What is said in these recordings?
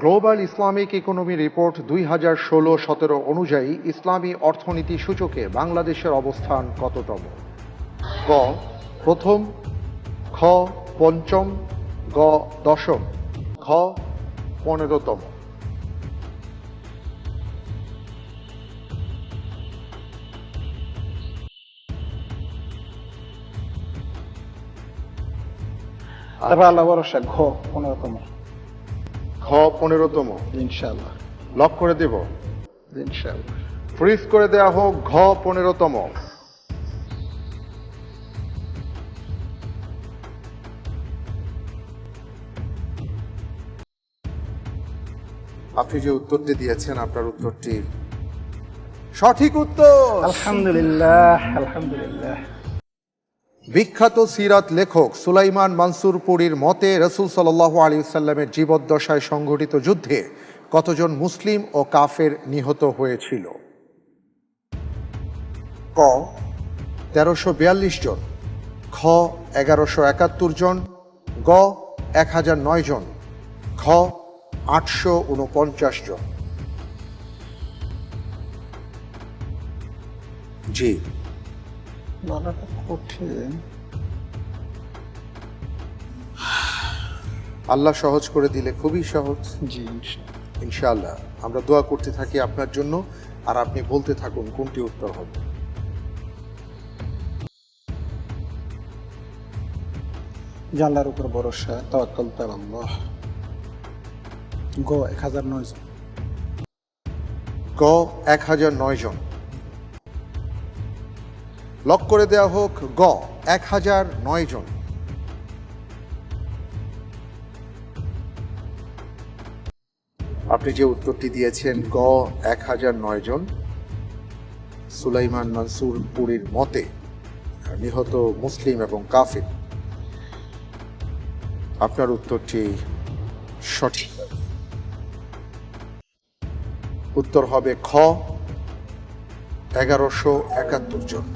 Global Islamic economy report দুই হাজার ষোলো সতেরো অনুযায়ী ইসলামী অর্থনীতি সূচকে বাংলাদেশের অবস্থান কততম? গ, প্রথম, খ, পঞ্চম, গ, দশম খ পনেরোতম। আল্লাহ ঘ, পনেরোতম। ঘ পনেরোতম ইনশাল্লাহ লক করে দেব। ইনশাল্লাহ ফ্রিজ করে দেওয়া হোক ঘ পনেরোতম আপনি যে উত্তরটি দিয়েছেন আপনার উত্তরটি সঠিক উত্তর। আলহামদুলিল্লাহ আলহামদুলিল্লাহ। বিখ্যাত সিরাত লেখক সুলাইমান মানসুর পুরীর মতে রসুল সাল আলী সাল্লামের জীবদ্দশায় সংঘটিত যুদ্ধে কতজন মুসলিম ও কাফের নিহত হয়েছিল? ক, তেরোশো বিয়াল্লিশ জন। খ, এগারোশো একাত্তর জন। গ, এক হাজার নয় জন। খ, আটশো উনপঞ্চাশ জন। জি। বলাটা কঠিন। আল্লাহ সহজ করে দিলে খুবই সহজ। জি ইনশাআল্লাহ। আমরা দোয়া করতে থাকি আপনার জন্য আর আপনি বলতে থাকুন কোনটি উত্তর হবে। জানলার উপর ভরসা তাওয়াক্কাল তার আল্লাহ। গ এক হাজার নয় জন। গ এক হাজার নয় জন। লক করে দেওয়া হোক গ, এক হাজার নয় জন। আপনি যে উত্তরটি দিয়েছেন, গ, এক হাজার নয় জন, সুলাইমান মানসুর পুরীর মতে নিহত মুসলিম এবং কাফির। আপনার উত্তরটি সঠিক। উত্তর হবে খ, এগারোশো একাত্তর জন।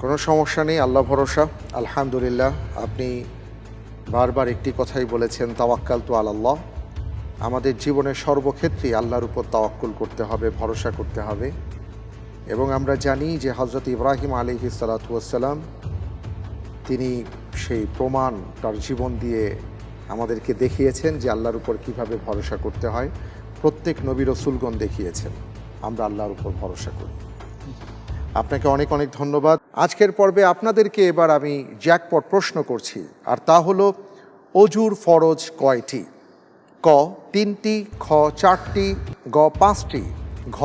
কোনো সমস্যা নেই, আল্লাহ ভরসা। আলহামদুলিল্লাহ, আপনি বারবার একটি কথাই বলেছেন তাওয়াক্কাল তো আল্লাহ আমাদের জীবনের সর্বক্ষেত্রেই আল্লাহর উপর তাওয়াক্কুল করতে হবে, ভরসা করতে হবে। এবং আমরা জানি যে হজরত ইব্রাহিম আলিহি সালাতাম তিনি সেই প্রমাণ তার জীবন দিয়ে আমাদেরকে দেখিয়েছেন যে আল্লাহর উপর কীভাবে ভরসা করতে হয়। প্রত্যেক নবী রসুলগণ দেখিয়েছেন, আমরা আল্লাহর উপর ভরসা করি। আপনাকে অনেক অনেক ধন্যবাদ। আজকের পর্বে আপনাদেরকে এবার আমি জ্যাকপট প্রশ্ন করছি, আর তা হলো, অজুর ফরজ কয়টি? ক, তিনটি, খ, চারটি, গ, পাঁচটি, ঘ,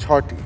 ছয়টি।